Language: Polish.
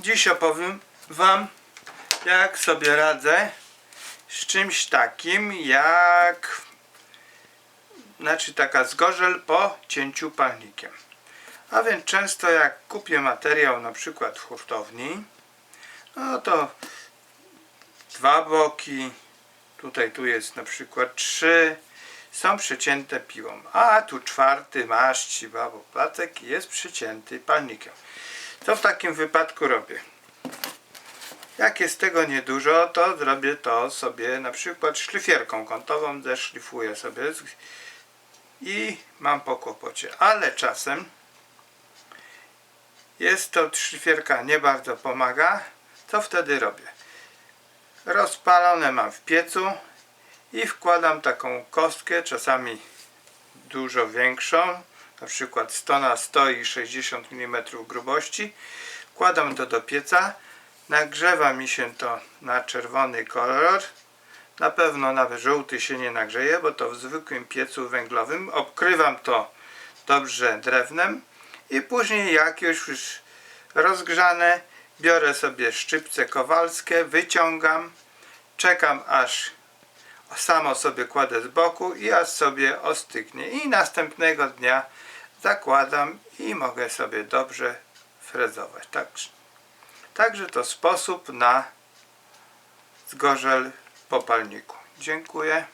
Dziś opowiem Wam, jak sobie radzę z czymś takim jak znaczy taka zgorzel po cięciu palnikiem. A więc często jak kupię materiał na przykład w hurtowni, no to dwa boki, tutaj tu jest na przykład trzy, są przecięte piłą, a tu czwarty maść albo placek jest przycięty palnikiem. Co w takim wypadku robię? Jak jest tego niedużo, to zrobię to sobie na przykład szlifierką kątową, zeszlifuję sobie i mam po kłopocie. Ale czasem jest to szlifierka nie bardzo pomaga. Co wtedy robię? Rozpalone mam w piecu i wkładam taką kostkę, czasami dużo większą, na przykład 100 na 100 i 60 mm grubości. Wkładam to do pieca, nagrzewa mi się to na czerwony kolor. Na pewno nawet żółty się nie nagrzeje, bo to w zwykłym piecu węglowym. Obkrywam to dobrze drewnem i później jak już, już rozgrzane biorę sobie szczypce kowalskie, wyciągam, czekam aż samo sobie kładę z boku i aż sobie ostygnie i następnego dnia zakładam i mogę sobie dobrze frezować. Także, także to sposób na zgorzel po palniku. Dziękuję.